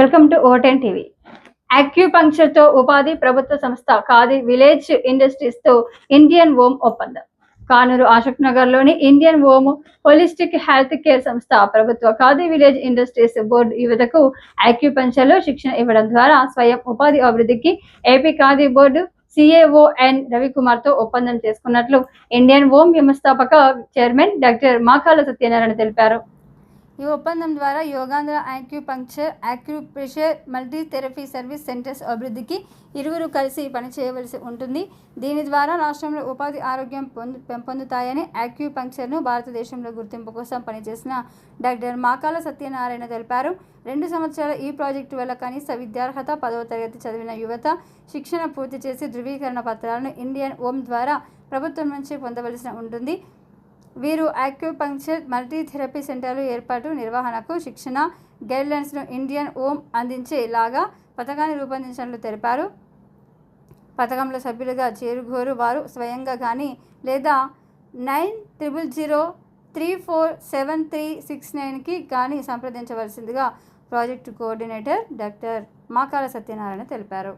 Welcome to ఓటెన్ TV అక్యూపంక్చర్తో ఉపాధి ప్రభుత్వ సంస్థ ఖాదీ విలేజ్ ఇండస్ట్రీస్తో ఇండియన్ ఓమ్ ఒప్పందం. కానూరు అశోక్ నగర్లోని Indian Om holistic health care సంస్థ ప్రభుత్వ ఖాదీ విలేజ్ ఇండస్ట్రీస్ బోర్డు యువతకు అక్యూపంక్చర్లో శిక్షణ ఇవ్వడం ద్వారా స్వయం ఉపాధి అభివృద్ధికి AP Khadi board CEO N రవికుమార్తో ఒప్పందం చేసుకున్నట్లు ఇండియన్ ఓమ్ వ్యవస్థాపక చైర్మన్ డాక్టర్ మాకాల సత్యనారాయణ తెలిపారు. ఈ ఒప్పందం ద్వారా Yogandhra acupuncture acupressure multitherapy service centers అభివృద్ధికి ఇరువురు కలిసి పనిచేయవలసి ఉంటుంది. దీని ద్వారా రాష్ట్రంలో ఉపాధి ఆరోగ్యం పొందు పెంపొందుతాయని యాక్యూపంక్చర్ను భారతదేశంలో గుర్తింపు కోసం పనిచేసిన డాక్టర్ మాకాల సత్యనారాయణ తెలిపారు. రెండు సంవత్సరాల ఈ ప్రాజెక్టు వల్ల కనీస విద్యార్హత పదవ తరగతి చదివిన యువత శిక్షణ పూర్తి చేసి ధృవీకరణ పత్రాలను ఇండియన్ ఓమ్ ద్వారా ప్రభుత్వం నుంచి పొందవలసి ఉంటుంది. వీరు యాక్యుపంక్చర్ మల్టీ థెరపీ సెంటర్లు ఏర్పాటు నిర్వహణకు శిక్షణ గైడ్లైన్స్ను ఇండియన్ ఓమ్ అందించేలాగా పథకాన్ని రూపొందించినట్లు తెలిపారు. పథకంలో సభ్యులుగా చేరుగోరు వారు స్వయంగా కానీ లేదా nine triple zero three four seven three six నైన్కి కానీ సంప్రదించవలసిందిగా project coordinator doctor Makala Satyanarayana తెలిపారు.